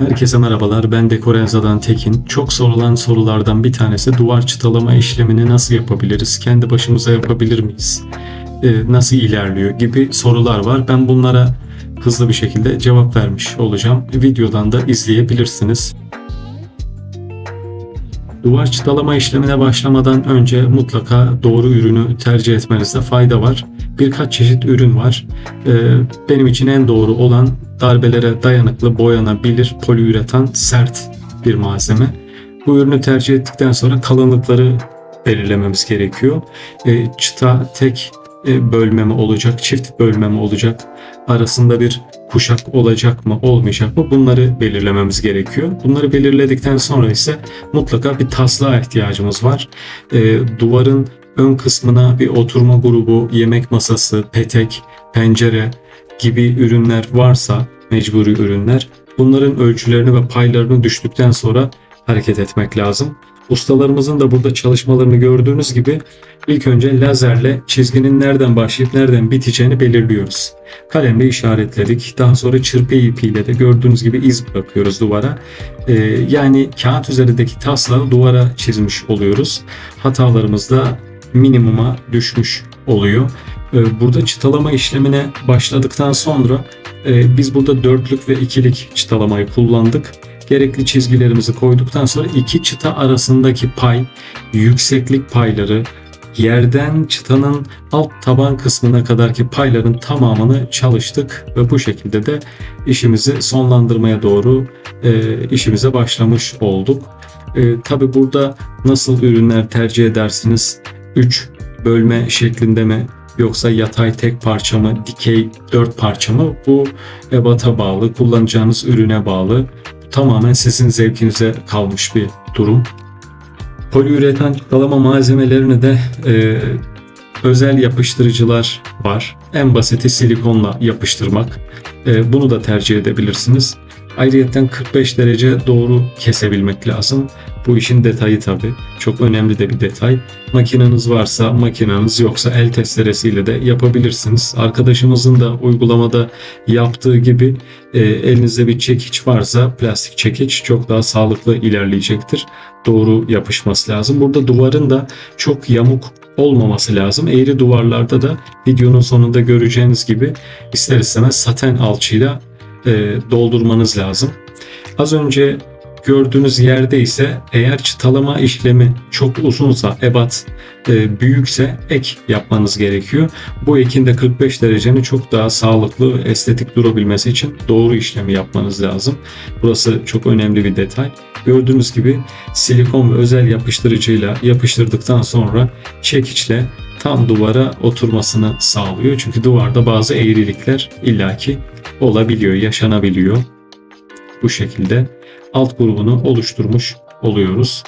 Herkese merhabalar. Ben Dekorenza'dan Tekin. Çok sorulan sorulardan bir tanesi duvar çıtalama işlemini nasıl yapabiliriz? Kendi başımıza yapabilir miyiz? Ee, nasıl ilerliyor gibi sorular var. Ben bunlara hızlı bir şekilde cevap vermiş olacağım. Videodan da izleyebilirsiniz. Duvar çıtalama işlemine başlamadan önce mutlaka doğru ürünü tercih etmenizde fayda var. Birkaç çeşit ürün var. Ee, benim için en doğru olan darbelere dayanıklı boyanabilir poliüretan sert bir malzeme. Bu ürünü tercih ettikten sonra kalınlıkları belirlememiz gerekiyor. Ee, çıta tek e, bölme mi olacak, çift bölme mi olacak, arasında bir kuşak olacak mı, olmayacak mı bunları belirlememiz gerekiyor. Bunları belirledikten sonra ise mutlaka bir taslağa ihtiyacımız var. Ee, duvarın ön kısmına bir oturma grubu, yemek masası, petek, pencere gibi ürünler varsa mecburi ürünler bunların ölçülerini ve paylarını düştükten sonra hareket etmek lazım. Ustalarımızın da burada çalışmalarını gördüğünüz gibi ilk önce lazerle çizginin nereden başlayıp nereden biteceğini belirliyoruz. Kalemle işaretledik. Daha sonra çırpı ipiyle de gördüğünüz gibi iz bırakıyoruz duvara. Ee, yani kağıt üzerindeki taslağı duvara çizmiş oluyoruz. Hatalarımız da minimuma düşmüş oluyor. Ee, Burada çıtalama işlemine başladıktan sonra e, biz burada dörtlük ve ikilik çıtalamayı kullandık. Gerekli çizgilerimizi koyduktan sonra iki çıta arasındaki pay, yükseklik payları, yerden çıtanın alt taban kısmına kadarki payların tamamını çalıştık ve bu şekilde de işimizi sonlandırmaya doğru e, işimize başlamış olduk. E, Tabi burada nasıl ürünler tercih edersiniz? 3 bölme şeklinde mi yoksa yatay tek parça mı, dikey dört parça mı? Bu ebata bağlı, kullanacağınız ürüne bağlı. Tamamen sizin zevkinize kalmış bir durum. Poliüretan çıtalama malzemelerini de e, özel yapıştırıcılar var. En basiti silikonla yapıştırmak. E, bunu da tercih edebilirsiniz. Ayrıyeten 45 derece doğru kesebilmek lazım. Bu işin detayı tabi. Çok önemli de bir detay. Makineniz varsa makineniz yoksa el testeresiyle de yapabilirsiniz. Arkadaşımızın da uygulamada yaptığı gibi e, elinizde bir çekiç varsa plastik çekiç çok daha sağlıklı ilerleyecektir. Doğru yapışması lazım. Burada duvarın da çok yamuk olmaması lazım. Eğri duvarlarda da videonun sonunda göreceğiniz gibi ister istemez saten alçıyla e, doldurmanız lazım. Az önce gördüğünüz yerde ise eğer çıtalama işlemi çok uzunsa, ebat e, büyükse ek yapmanız gerekiyor. Bu ekin de 45 derecenin çok daha sağlıklı, estetik durabilmesi için doğru işlemi yapmanız lazım. Burası çok önemli bir detay. Gördüğünüz gibi silikon ve özel yapıştırıcıyla yapıştırdıktan sonra çekiçle tam duvara oturmasını sağlıyor. Çünkü duvarda bazı eğrilikler illaki olabiliyor, yaşanabiliyor. Bu şekilde alt grubunu oluşturmuş oluyoruz.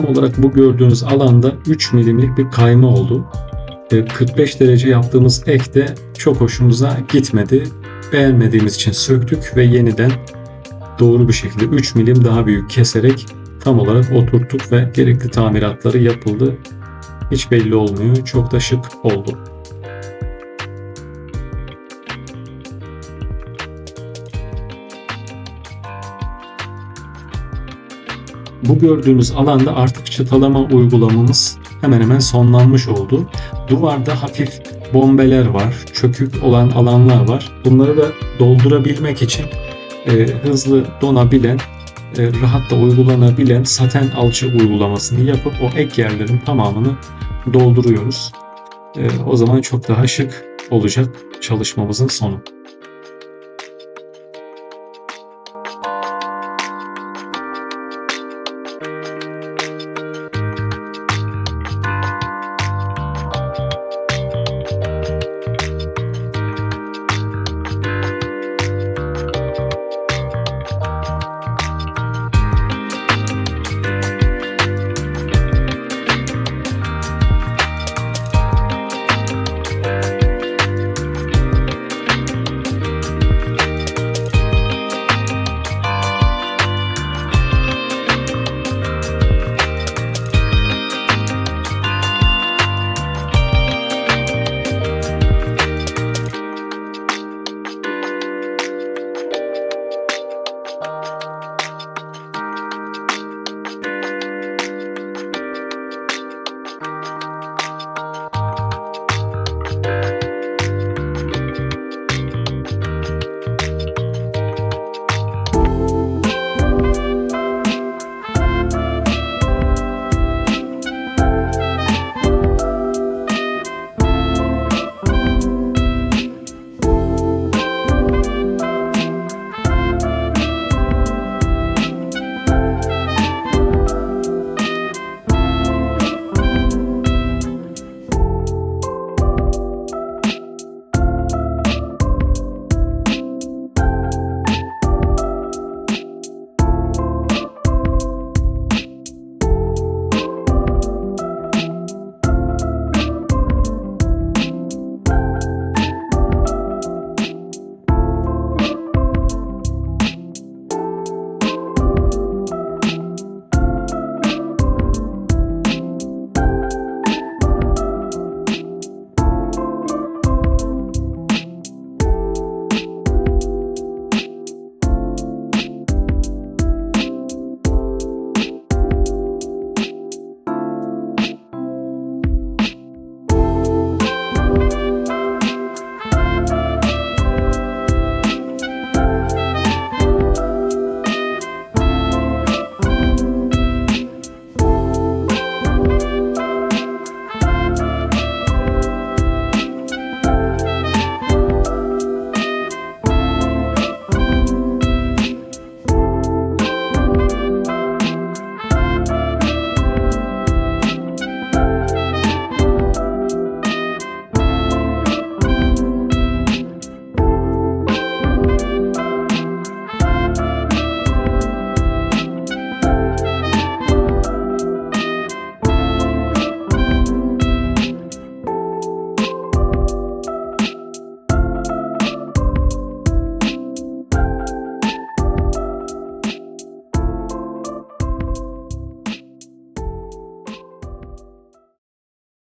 Tam olarak bu gördüğünüz alanda 3 milimlik bir kayma oldu. E, 45 derece yaptığımız ek de çok hoşumuza gitmedi. Beğenmediğimiz için söktük ve yeniden doğru bir şekilde 3 milim daha büyük keserek tam olarak oturttuk ve gerekli tamiratları yapıldı. Hiç belli olmuyor. Çok da şık oldu. Bu gördüğünüz alanda artık çıtalama uygulamamız hemen hemen sonlanmış oldu. Duvarda hafif bombeler var, çökük olan alanlar var. Bunları da doldurabilmek için e, hızlı donabilen, e, rahat da uygulanabilen saten alçı uygulamasını yapıp o ek yerlerin tamamını dolduruyoruz. E, o zaman çok daha şık olacak çalışmamızın sonu.